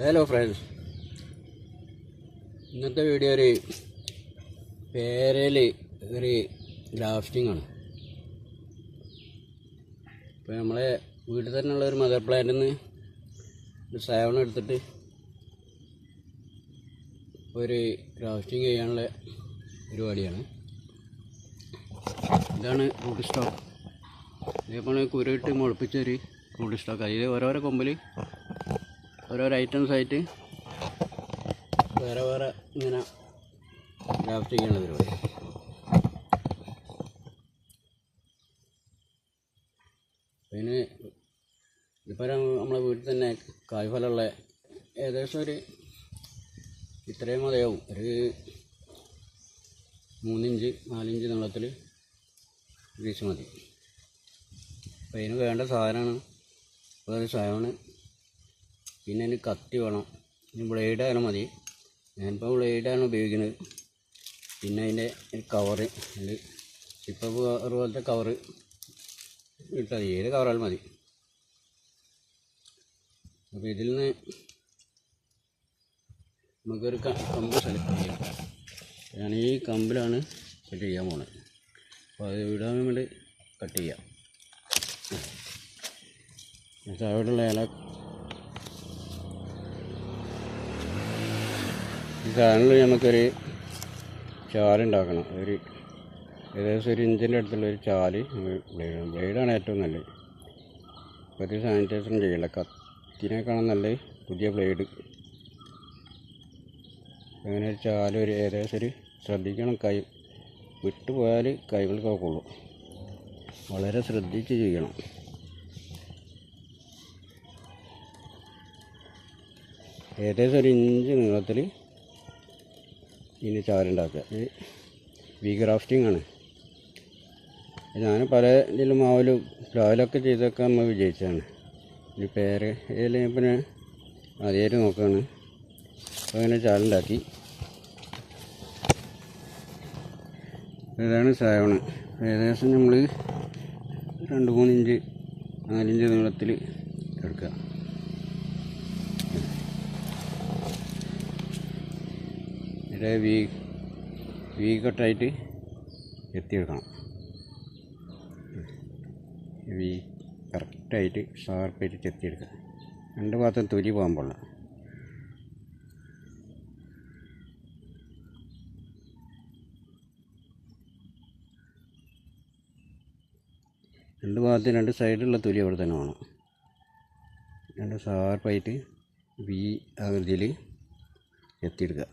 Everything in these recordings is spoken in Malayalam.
ഹലോ ഫ്രണ്ട്സ് ഇന്നത്തെ വീഡിയോ ഒരു പേരയിൽ ഒരു ഗ്രാഫ്റ്റിംഗ് ആണ്. ഇപ്പോൾ നമ്മളെ വീട്ടിൽ തന്നെയുള്ള ഒരു മദർ പ്ലാന്റിൽ നിന്ന് ഒരു സേവനം എടുത്തിട്ട് ഒരു ഗ്രാഫ്റ്റിംഗ് ചെയ്യാനുള്ള പരിപാടിയാണ്. ഇതാണ് റൂട്ട് സ്റ്റോക്ക് ഇതേപോലെ കുരുട്ട് മുളപ്പിച്ചൊരു റൂട്ട് സ്റ്റോക്ക് അതിൽ ഓരോരോ കൊമ്പിൽ ഓരോരോ ഐറ്റംസ് ആയിട്ട് വേറെ വേറെ ഇങ്ങനെ ഗ്രാഫ്റ്റ് ചെയ്യണ പരിപാടി പിന്നെ ഇപ്പോൾ നമ്മളെ വീട്ടിൽ തന്നെ കായ്ഫലമുള്ള ഏകദേശം ഒരു ഇത്രയും മതിയാവും. ഒരു മൂന്നിഞ്ച് നാലിഞ്ച് നീളത്തിൽ വീശ് മതി. അപ്പോൾ അതിന് വേണ്ട സാധനമാണ്. വേറെ സാധനമാണ് പിന്നെ അതിന് കത്തി വേണം. ഇനി ബ്ലേഡ് ആയാലും മതി. ഞാനിപ്പോൾ ബ്ലേഡാണ് ഉപയോഗിക്കുന്നത് പിന്നെ അതിന്റെ ഒരു കവറ് അതിൽ ഇപ്പോൾ കവർ പോലത്തെ കവറ് ഇട്ടാൽ മതി. ഏത് കവറാലും മതി. അപ്പോൾ ഇതിൽ നിന്ന് നമുക്കൊരു കമ്പ് സെലക്ട് ചെയ്യാം. ഞാൻ ഈ കമ്പിലാണ് സെലക്ട് ചെയ്യാൻ പോണത്. അപ്പോൾ അത് വിടാൻ വേണ്ടി കട്ട് ചെയ്യാം. അവിടെയുള്ള ഇല ഈ നമുക്കൊരു ചാലുണ്ടാക്കണം. ഒരു ഏകദേശം ഒരു ഇഞ്ചിന്റെ അടുത്തുള്ള ഒരു ചാൽ ബ്ലേഡ് ബ്ലേഡാണ് ഏറ്റവും നല്ലത്. ഒരു സാനിറ്റൈസറും ചെയ്യണ്ട കത്തിനേക്കാളും നല്ലത് പുതിയ ബ്ലേഡ്. അങ്ങനെ ഒരു ചാൽ ഒരു ഏകദേശം ഒരു ശ്രദ്ധിക്കണം. കൈ വിട്ടുപോയാൽ കൈകൾക്കൊക്കെ കൊള്ളും. വളരെ ശ്രദ്ധിച്ച് ചെയ്യണം. ഏകദേശം ഒരു ഇഞ്ച് നീളത്തിൽ ഇനി ചാരുണ്ടാക്കുക. ഇത് വി ഗ്രാഫ്റ്റിംഗ് ആണ്. ഞാൻ പല ഇതിലും മാവിലും പ്ലാവിലൊക്കെ ചെയ്തൊക്കെ നമ്മൾ വിജയിച്ചതാണ്. ഇനി പേര് ഇതിൽ പിന്നെ അതേര് നോക്കുകയാണ്. അപ്പോൾ അങ്ങനെ ചാലുണ്ടാക്കി ഇതാണ് സാവണ്. ഏകദേശം നമ്മൾ രണ്ട് മൂന്ന് ഇഞ്ച് നാലിഞ്ച് നീളത്തിൽ എടുക്കുക. ഇത് വീ വീ കട്ടായിട്ട് എത്തിയെടുക്കണം. വീ കറക്റ്റായിട്ട് ഷാർപ്പായിട്ട് ചെത്തിയെടുക്കുക രണ്ട് ഭാഗത്തും തൊലി പോകാൻ പാടില്ല. രണ്ട് ഭാഗത്തും രണ്ട് സൈഡിലുള്ള തൊലി അവിടെ തന്നെ വേണം. രണ്ട് ഷാർപ്പായിട്ട് വി ആകൃതിയിൽ എത്തിയെടുക്കുക.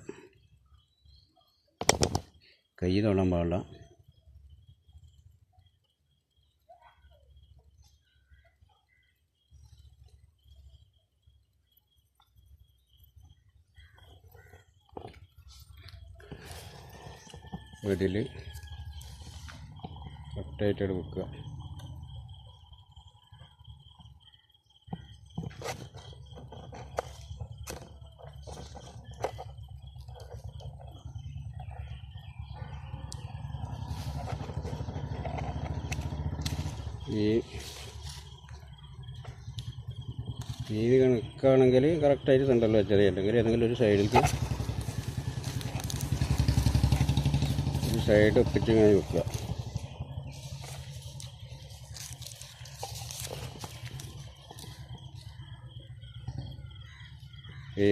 കൈ തൊടാൻ പാടില്ല. വീട്ടിൽ കറക്റ്റായിട്ട് വെക്കുക. വീതി കണക്കാണെങ്കിൽ കറക്റ്റായിട്ട് സെന്ററിൽ വെച്ചത് അല്ലെങ്കിൽ ഏതെങ്കിലും ഒരു സൈഡിലേക്ക് ഒരു സൈഡ് ഒപ്പിച്ച് ഇങ്ങനെ വെക്കുക. ഈ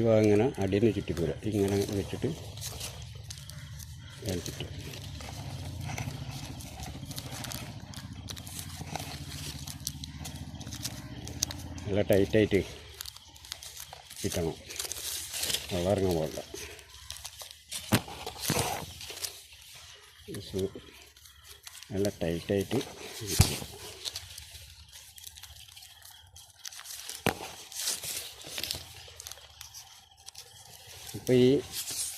ഇവ ഇങ്ങനെ അടിയിൽ നിന്ന് ചുറ്റിപ്പോരുക. ഇങ്ങനെ വെച്ചിട്ട് ഞാൻ ചുറ്റും നല്ല ടൈറ്റായിട്ട് കിട്ടണം. വെള്ളം ഇറങ്ങാൻ പാടില്ല. നല്ല ടൈറ്റായിട്ട് ഇപ്പോൾ ഈ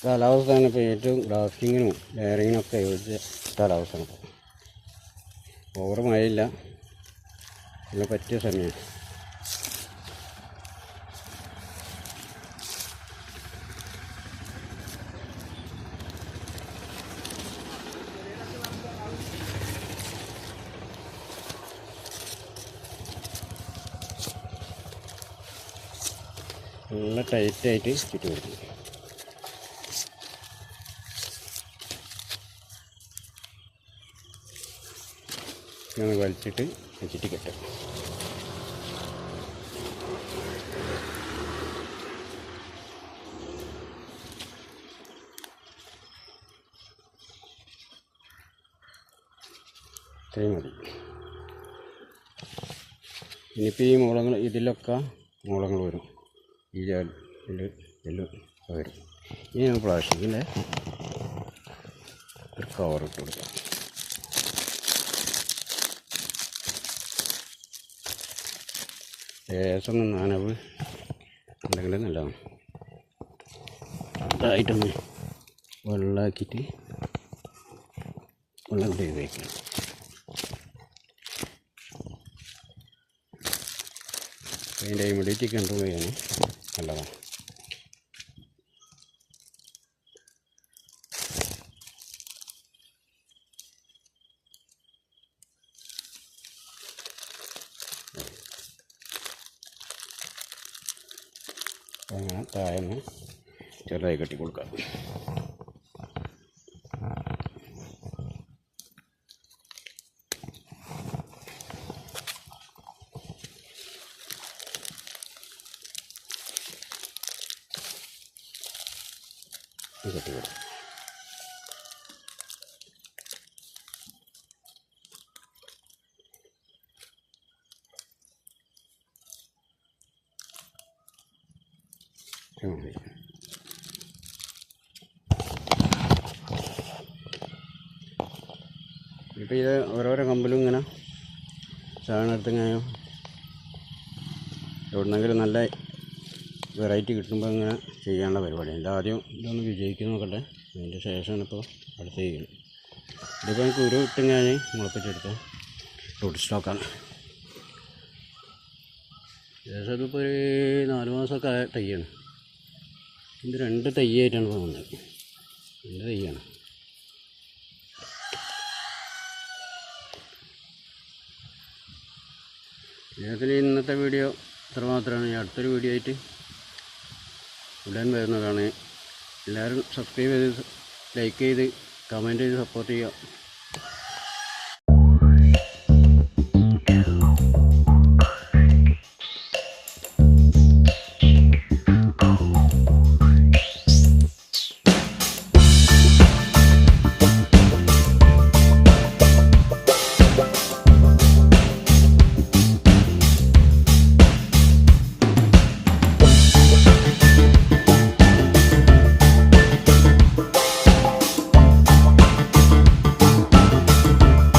കാലാവസ്ഥയാണ് ഇപ്പോൾ ഏറ്റവും ഗ്രാഫ്റ്റിങ്ങിനും ലെയറിങ്ങിനും ഒക്കെ യോജിച്ച കാലാവസ്ഥയാണ് ഓവർ മഴയില്ല. പിന്നെ പറ്റിയ സമയം നല്ല ടൈറ്റായിട്ട് ചുറ്റി കൊടുക്കും. ഇങ്ങനെ വലിച്ചിട്ട് ചുറ്റി കെട്ടും. ഇത്രയും മതി. ഇനിയിപ്പോൾ ഈ മുളങ്ങൾ ഇതിലൊക്കെ മുളങ്ങൾ വരും. ഇതിൽ എല്ലാം വരും ഇനി നമ്മൾ പ്ലാസ്റ്റിക്കിന്റെ ഒരു കവർ ഇട്ട് കൊടുക്കാം. ലേശം നനവ് ഉണ്ടെങ്കിൽ നല്ലതാണ്. ഇതായിട്ടൊന്ന് വെള്ളമാക്കിയിട്ട് വെള്ളം കൂടി ഉപയോഗിക്കണം. അതിന്റെ ഇമ്യൂണിറ്റി കൺട്രോൾ ചെയ്യാൻ നല്ലതാണ് അങ്ങനെ താഴെ ചെറുതായി കെട്ടി കൊടുക്കാം. ഇപ്പോൾ ഇത് ഓരോരോ കമ്പിലും ഇങ്ങനെ സാധനത്ത് ഇങ്ങനെ എവിടുന്നെങ്കിലും നല്ല വെറൈറ്റി കിട്ടുമ്പോൾ ഇങ്ങനെ ചെയ്യാനുള്ള പരിപാടി. എന്റെ ആദ്യം ഇതൊന്ന് വിജയിക്കും നോക്കട്ടെ. അതിന്റെ ശേഷമാണ് ഇപ്പോൾ അടുത്ത് ചെയ്യുന്നത്. ഇതിപ്പോൾ എനിക്ക് ഒരു ഇട്ട് ഞാൻ മുളപ്പിച്ചെടുത്ത് റൂട്ട് സ്റ്റോക്കാണ് ഏകദേശം ഇതിപ്പോൾ ഒരു നാല് മാസമൊക്കെ തയ്യാണ്. ഇത് രണ്ട് തയ്യായിട്ടാണ് പോകുന്നത് രണ്ട് തയ്യാണ്. ഇതിൽ ഇന്നത്തെ വീഡിയോ ഇത്ര മാത്രമാണ് അടുത്തൊരു വീഡിയോ ആയിട്ട് ഉടൻ വരുന്നതാണ്. എല്ലാവരും സബ്സ്ക്രൈബ് ചെയ്ത് ലൈക്ക് ചെയ്ത് കമന്റ് ചെയ്ത് സപ്പോർട്ട് ചെയ്യുക.